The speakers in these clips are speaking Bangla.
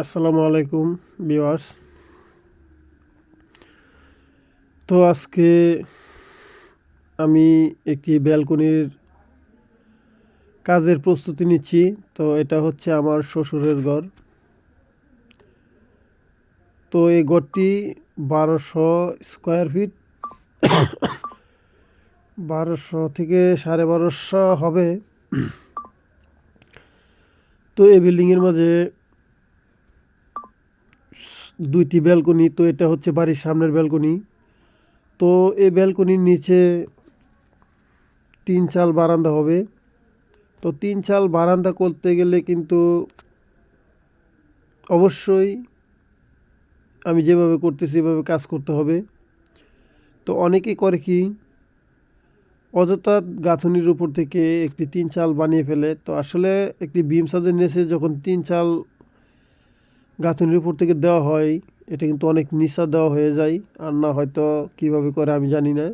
আসসালামু আলাইকুম বিওয়ার্স তো আজকে আমি একটি ব্যালকনির কাজের প্রস্তুতি নিচ্ছি। তো এটা হচ্ছে আমার শ্বশুরের ঘর। তো এই ঘরটি বারোশো স্কোয়ার ফিট। বারোশো থেকে সাড়ে বারোশো হবে। তো এই বিল্ডিংয়ের মাঝে দুইটি ব্যালকনি, তো এটা হচ্ছে বাড়ির সামনের ব্যালকনি। তো এই ব্যালকনির নিচে তিন চাল বারান্দা হবে। তো তিন চাল বারান্দা করতে গেলে কিন্তু অবশ্যই আমি যেভাবে করতেছি, এভাবে কাজ করতে হবে। তো অনেকেই করে কি, অযথা গাঁথনির উপর থেকে একটি তিন চাল বানিয়ে ফেলে। তো আসলে একটি বিম সাজের নেসে যখন তিন চাল গাঁথনির উপর থেকে দেওয়া হয়, এটা কিন্তু অনেক নিচা দেওয়া হয়ে যায়, আর না হয়তো কীভাবে করে আমি জানি না।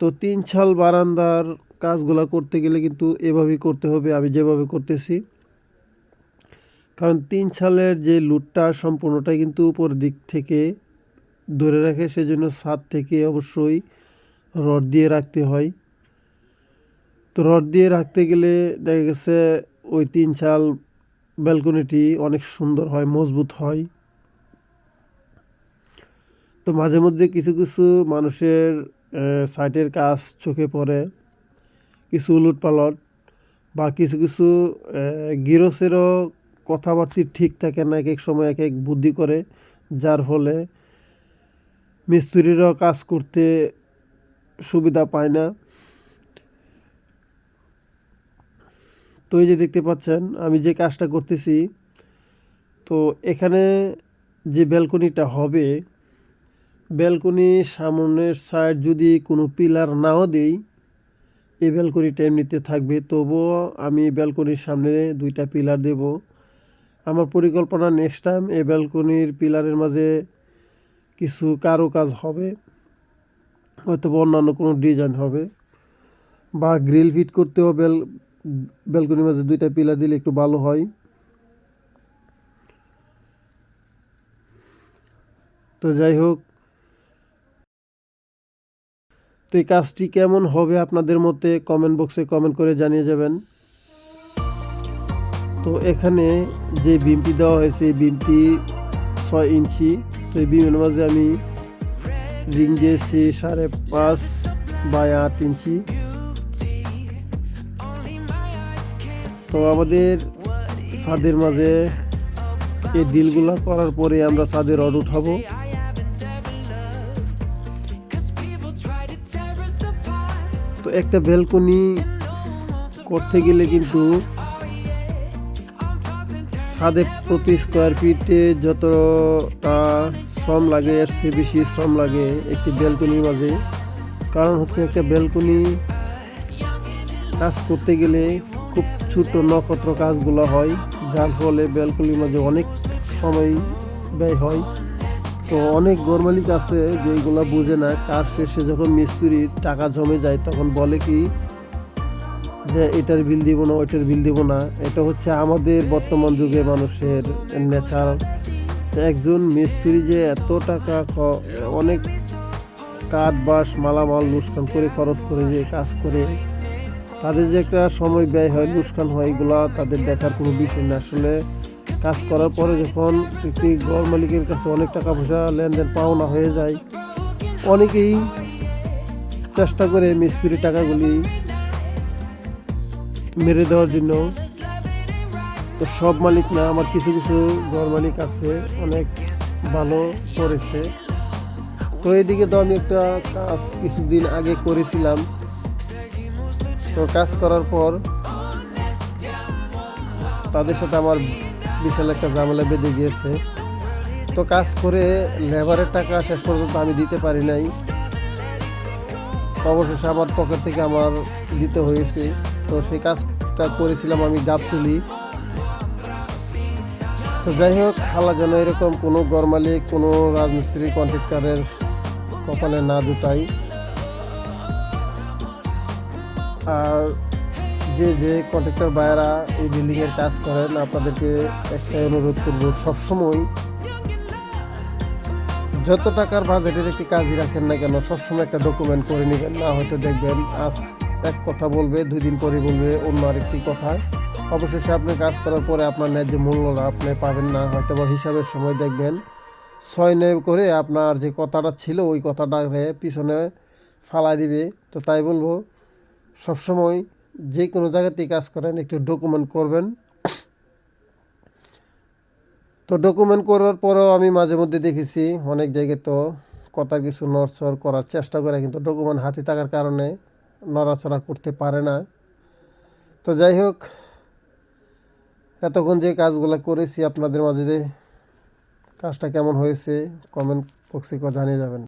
তো তিন ছাল বারান্দার কাজগুলো করতে গেলে কিন্তু এভাবেই করতে হবে, আমি যেভাবে করতেছি। কারণ তিন ছালের যে লুটটা সম্পূর্ণটাই কিন্তু উপর দিক থেকে ধরে রাখে, সেজন্য ছাদ থেকে অবশ্যই রড দিয়ে রাখতে হয়। তো রড দিয়ে রাখতে গেলে দেখা গেছে ওই তিন চাল ব্যালকনিটি অনেক সুন্দর হয়, মজবুত হয়। তো মাঝে মধ্যে কিছু কিছু মানুষের সাইটের কাজ চোখে পড়ে, কিছু উলট পালট বা কিছু কিছু গিরসেরও কথাবার্তি ঠিক থাকে না এক এক সময় এক এক বুদ্ধি করে, যার ফলে মিস্ত্রিরও কাজ করতে সুবিধা পায় না। তো এই যে দেখতে পাচ্ছেন, আমি যে কাজটা করতেছি, তো এখানে যে ব্যালকনিটা হবে ব্যালকনির সামনের সাইড যদি কোনো পিলার নাও দেই, এই ব্যালকনিটা এমনিতে থাকবে। তবুও আমি ব্যালকনির সামনে দুইটা পিলার দেব। আমার পরিকল্পনা নেক্সট টাইম এই ব্যালকনির পিলারের মাঝে কিছু কারও কাজ হবে হয়তো অন্যান্য কোনো ডিজাইন হবে, বা গ্রিল ফিট করতেও বেল ব্যালকনির মাঝে দুইটা পিলার দিলে একটু ভালো হয়। তো যাই হোক, তো এই কাজটি কেমন হবে আপনাদের মতে কমেন্ট বক্সে কমেন্ট করে জানিয়ে যাবেন। তো এখানে যে বিমটি দেওয়া হয়েছে, এই বিমটি ছয় ইঞ্চি। তো এই বিমের মাঝে আমি রিং দিয়েছি সাড়ে পাঁচ বাই আট ইঞ্চি। তো আমাদের ছাদের মাঝে এই ডিলগুলো করার পরে আমরা ছাদের রড উঠাবো। তো একটা ব্যালকনি করতে গেলে কিন্তু ছাদে প্রতি স্কোয়ার ফিটে যতটা শ্রম লাগে, এর চেয়ে বেশি শ্রম লাগে একটি ব্যালকনির মাঝে। কারণ হচ্ছে একটা ব্যালকনি কাজ করতে গেলে খুব ছোট নক্ষত্র কাজগুলো হয়, যার ফলে ব্যালকনির মাঝে অনেক সময় ব্যয় হয়। তো অনেক গরমালিক আছে যেগুলো বুঝে না, কাজ শেষে যখন মিস্ত্রির টাকা জমে যায় তখন বলে কি যে, এটার বিল দিব না, ওইটার বিল দিব না। এটা হচ্ছে আমাদের বর্তমান যুগে মানুষের নেচার। একজন মিস্ত্রি যে এত টাকা অনেক কাঠ বাস মালামাল লুস্কান করে খরচ করে যে কাজ করে তাদের যে একটা সময় ব্যয় হয় লুস্কান হয়, এগুলা তাদের দেখার কোনো বিষয় না। আসলে কাজ করার পরে যখন একটি ঘর মালিকের কাছে অনেক টাকা পয়সা লেনদেন পাওনা হয়ে যায়, অনেকেই চেষ্টা করে মিস্ত্রির টাকাগুলি মেরে দেওয়ার জন্য। তো সব মালিক না, আমার কিছু কিছু ঘর মালিক আছে, অনেক ভালো করেছে। তো এদিকে তো আমি একটা কাজ কিছুদিন আগে করেছিলাম। তো কাজ করার পর তাদের সাথে আমার বিশাল একটা ঝামেলা বেঁধে গিয়েছে। তো কাজ করে লেবারের টাকা শেষ পর্যন্ত আমি দিতে পারি নাই। অবশেষে আমার পকেট থেকে আমার দিতে হয়েছে। তো সেই কাজটা করেছিলাম আমি গাবতুলি তো যাই হোক হালা যেন এরকম কোনো গরমালিক কোনো রাজমিস্ত্রি কন্ট্রাক্টারের কপালে না দুটাই যে যে কন্ট্রাক্টর বায়রা এই বিল্ডিংয়ের কাজ করেন, আপনাদেরকে একটাই অনুরোধ করব, সবসময় যত টাকার বাজেটের একটি কাজই রাখেন না কেন, সবসময় একটা ডকুমেন্ট করে নেবেন, না হয়তো দেখবেন আজ এক কথা বলবে, দুই দিন পরে বলবে অন্য আরেকটি কথা। অবশেষে আপনি কাজ করার পরে আপনার ন্যায্য মূল্যটা আপনি পাবেন না হয়তো বা হিসাবের সময় দেখবেন। ছয় নয় করে আপনার যে কথাটা ছিল, ওই কথাটাকে পিছনে ফালাই দিবে। তো তাই বলব সবসময় যে কোনো জায়গাতেই কাজ করেন, একটু ডকুমেন্ট করবেন। তো ডকুমেন্ট করার পরেও আমি মাঝে মধ্যে দেখেছি অনেক জায়গায় তো কথা কিছু নড়চড় করার চেষ্টা করে, কিন্তু ডকুমেন্ট হাতে থাকার কারণে নড়াচড়া করতে পারে না। তো যাই হোক, এতক্ষণ যে কাজগুলো করেছি, আপনাদের মাঝে যে কাজটা কেমন হয়েছে কমেন্ট বক্সে জানিয়ে যাবেন।